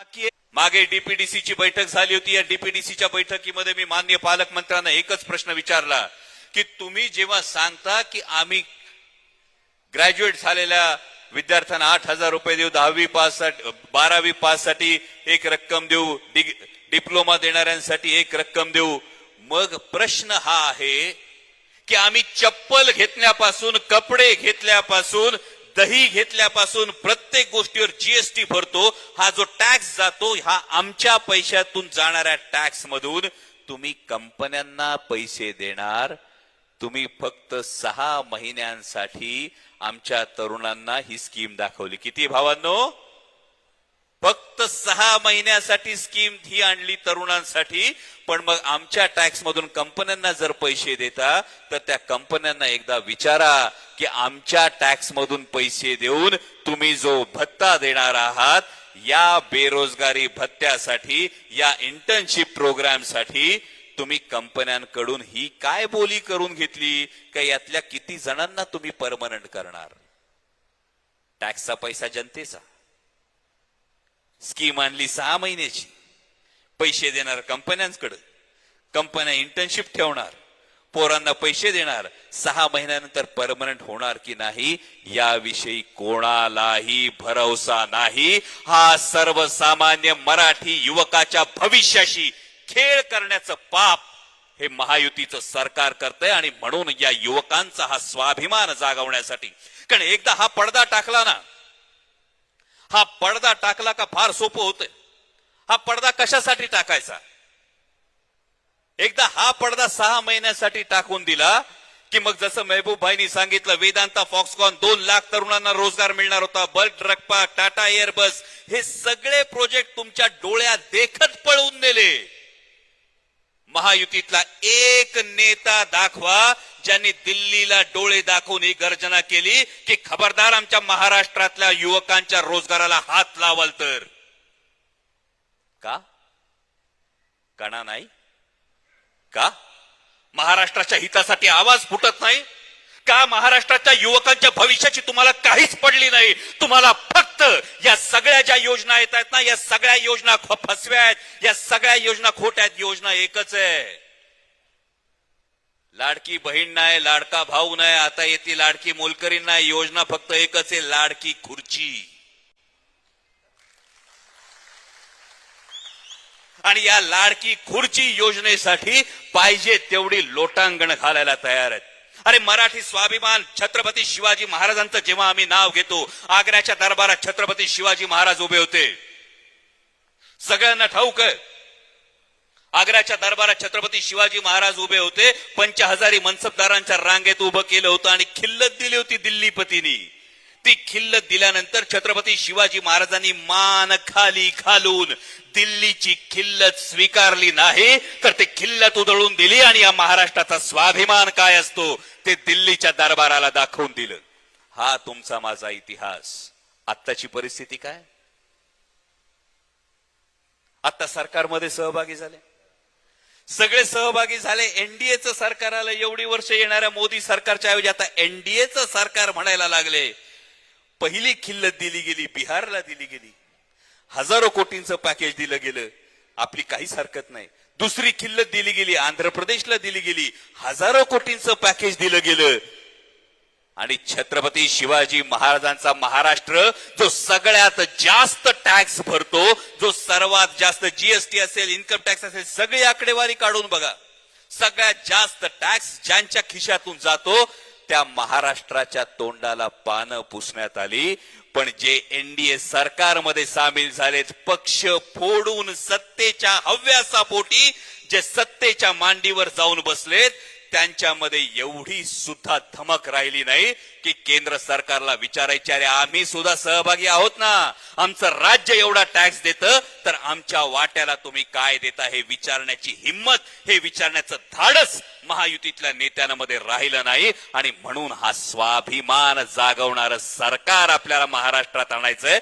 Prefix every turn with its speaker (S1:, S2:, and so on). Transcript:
S1: मागे डीपीडीसीची बैठक झाली होती. या डीपीडीसीच्या बैठकीमध्ये मी मान्य पालकमंत्र्यांना एकच प्रश्न विचारला की तुम्ही जेव्हा सांगता की आम्ही ग्रॅज्युएट झालेल्या विद्यार्थ्यांना आठ हजार रुपये देऊ दहावी पाससाठी बारावी पाससाठी एक रक्कम देऊ डिप्लोमा देणाऱ्यांसाठी एक रक्कम देऊ मग प्रश्न हा आहे की आम्ही चप्पल घेतल्यापासून कपडे घेतल्यापासून दही घेतल्यापासून प्रत्येक गोष्टीवर जीएसटी भरतो हा जो टॅक्स जातो हा आमच्या पैशातून जाणाऱ्या टॅक्स मधून तुम्ही कंपन्यांना पैसे देणार. तुम्ही फक्त सहा महिन्यांसाठी आमच्या तरुणांना ही स्कीम दाखवली. किती भावांनो? फक्त सहा महिन्यासाठी स्कीम ही आणली तरुणांसाठी पण मग आमच्या टॅक्स मधून कंपन्यांना जर पैसे देता तर त्या कंपन्यांना एकदा विचारा की आमच्या टॅक्स मधून पैसे देऊन तुम्ही जो भत्ता देणार आहात या बेरोजगारी भत्त्यासाठी या इंटर्नशिप प्रोग्रामसाठी तुम्ही कंपन्यांकडून ही काय बोली करून घेतली? का यातल्या किती जणांना तुम्ही परमनंट करणार? टॅक्सचा पैसा जनतेचा. स्कीम आणली सहा महिन्याची. पैसे देणार कंपन्यांकडे. कंपन्या इंटर्नशिप ठेवणार. पोरांना पैसे देणार सहा महिन्यानंतर परमनंट होणार की नाही याविषयी कोणालाही भरवसा नाही. हा सर्वसामान्य मराठी युवकाच्या भविष्याशी खेळ करण्याचं पाप हे महायुतीचं सरकार करतंय आणि म्हणून या युवकांचा हा स्वाभिमान जागवण्यासाठी. कारण एकदा हा पडदा टाकला ना हा पडदा टाकला का फार सोपं होतंय. हा पडदा कशासाठी टाकायचा? एकदा हा पडदा सहा महिन्यासाठी टाकून दिला की मग जसं महबूबभाईनी सांगितलं वेदांता फॉक्सकॉन दोन लाख तरुणांना रोजगार मिळणार होता bulk truck park Tata Airbus हे सगळे प्रोजेक्ट तुमच्या डोळ्यात देखत पळवून नेले. महायुतीतला एक नेता दाखवा ज्यांनी दिल्लीला डोळे दाखवून ही गर्जना केली की खबरदार आमच्या महाराष्ट्रातल्या युवकांच्या रोजगाराला हात लावाल तर. का? कणा नाही? का? महाराष्ट्राच्या हितासाठी आवाज फुटत नाही? का महाराष्ट्राच्या युवकांच्या भविष्याची तुम्हाला काहीच पडली नाही? तुम्हाला फक्त या सगळ्या ज्या योजना येत आहेत ना या सगळ्या योजना फसव्या आहेत. या सगळ्या योजना खोट्या आहेत. योजना एकच आहे. लाडकी बहीण नाही लाडका भाऊ नाही आता येते लाडकी मोलकरी नाही. योजना फक्त एकच आहे लाडकी खुर्ची. आणि या लाडकी खुर्ची योजनेसाठी पाहिजे तेवढी लोटांगण घालायला तयार आहेत. अरे मराठी स्वाभिमान छत्रपती शिवाजी महाराजांचं जेव्हा आम्ही नाव घेतो आग्र्याच्या दरबारात छत्रपती शिवाजी महाराज उभे होते. सगळ्यांना ठाऊक आग्र्याच्या दरबारात छत्रपती शिवाजी महाराज उभे होते पंचहजारी मनसबदारांच्या रांगेत उभं केलं होतं आणि खिल्लत दिली होती दिल्लीपतींनी. ती खिल्लत दिल्यानंतर छत्रपती शिवाजी महाराजांनी मान खाली खालून दिल्लीची खिल्लत स्वीकारली नाही तर ते खिल्लत उधळून दिली आणि या महाराष्ट्राचा स्वाभिमान काय असतो ते दिल्लीच्या दरबाराला दाखवून दिलं. हा तुमचा माझा इतिहास. आत्ताची परिस्थिती काय? आता सरकारमध्ये सहभागी झाले. सगळे सहभागी झाले. एनडीएचं सरकार आलं. एवढी वर्ष येणाऱ्या मोदी सरकारच्या ऐवजी आता एनडीएचं सरकार म्हणायला लागले. पहिली खिल्लत दिली गेली बिहारला दिली गेली. हजारो कोटींचं पॅकेज दिलं गेलं. आपली काहीच हरकत नाही. दुसरी खिल्लत दिली गेली आंध्र प्रदेशला दिली गेली. हजारो कोटींचं पॅकेज दिलं गेलं. आणि छत्रपती शिवाजी महाराजांचा महाराष्ट्र जो सगळ्यात जास्त टॅक्स भरतो जो सर्वात जास्त जीएसटी असेल इन्कम टॅक्स असेल सगळी आकडेवारी काढून बघा. सगळ्यात जास्त टॅक्स ज्यांच्या खिशातून जातो त्या महाराष्ट्राच्या तोंडाला पानं पुसण्यात आली. पण जे एनडीए सरकारमध्ये सामील झालेत पक्ष फोडून सत्तेच्या हव्यासापोटी जे सत्तेच्या मांडीवर जाऊन बसलेत त्यांच्यामध्ये एवढी सुद्धा धमक राहिली नाही की केंद्र सरकारला विचारायचे अरे आम्ही सुद्धा सहभागी आहोत ना. आमचं राज्य एवढा टॅक्स देतं तर आमच्या वाट्याला तुम्ही काय देता हे विचारण्याची हिंमत हे विचारण्याचं धाडस महायुतीतल्या नेत्यांमध्ये राहिलं नाही. आणि म्हणून हा स्वाभिमान जागवणारं सरकार आपल्याला महाराष्ट्रात आणायचंय.